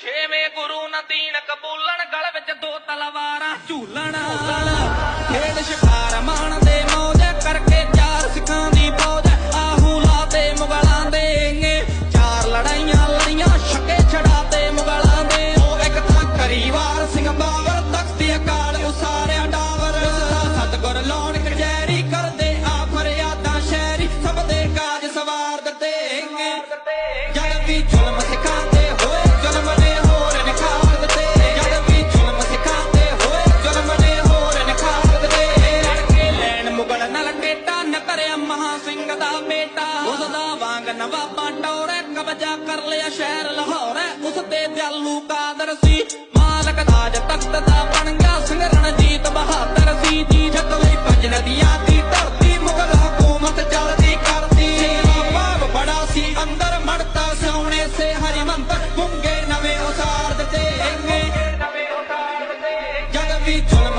ਛੇਵੇਂ ਗੁਰੂ ਨਦੀਨ ਕਬੂਲਣ ਗਲ ਵਿੱਚ ਦੋ ਤਲਵਾਰਾਂ। ਝੂਲਣ ਖੇਡ ਸ਼ਿਕਾਰ ਮਾਣਦੇ ਮੌਜ ਕਰਕੇ ਚਾਰ ਸਿੱਖਾਂ ਦੀ ਫੌਜ। ਆਹੂ ਲਾਤੇ ਮੁਗਲਾਂ ਦੇ ਚਾਰ ਲੜਾਈਆਂ ਲੜੀਆਂ ਛੱਕੇ ਛੜਾਤੇ ਮੁਗਲਾਂ ਦੇ। ਉਹ ਇੱਕ ਤਾਂ ਕਰੀਵਾਰ ਸਿੰਘ ਬਾਬਰ ਤਖਤੀ ਅਕਾਲ ਉਸਾਰਿਆ ਡਾਵਰ। ਸਤਗੁਰ ਲਾਉਣ ਕਚਹਿਰੀ ਕਰਦੇ ਆ ਫਰਿਆਦਾਂ ਸ਼ਹਿਰੀ ਸਭ ਦੇ ਕਾਜ ਸਵਾਰ ਦਿੱਤੇ ਜਦ ਵੀ ਜ਼ੁਲਮ ਟਨ ਭਰਿਆ ਮਹਾ ਸਿੰਘ ਦਾ ਬੇਟਾ। ਉਸ ਦਾ ਵਾਂਗ ਨਵਾਬਾਂ ਟੌਰੇ ਕਬਜ਼ਾ ਕਰ ਲਿਆ ਸ਼ਹਿਰ ਲਾਹੌਰ। ਉਸ ਤੇ ਦਿਆਲੂ ਕਾਦਰ ਸੀ, ਮਾਲਕ ਤਾਜ ਤਖਤ ਦਾ ਬਣ ਸਿੰਘ ਰਣਜੀਤ ਬਹਾਦਰ ਸੀ। ਜੀ ਜਗ ਵਿੱਚ ਪੰਜ ਨਦੀਆਂ ਦੀ ਧਰਤੀ, ਮੁਗਲ ਹਕੂਮਤ ਚਲਦੀ ਕਰਦੀ। ਸੇਵਾ ਭਾਵ ਬੜਾ ਸੀ, ਅੰਦਰ ਮੜਤਾ ਸੋਹਣੇ ਸੇ ਹਰਿਮੰਦਰ। ਗੁੰਗੇ ਨਵੇਂ ਉਸਾਰ ਦਿੱਤੇ, ਇੰਗੇ। ਨਵੇਂ ਉਸਾਰ ਦਿੱਤੇ ਜਗ ਵੀ ਜ਼ੁਲਮ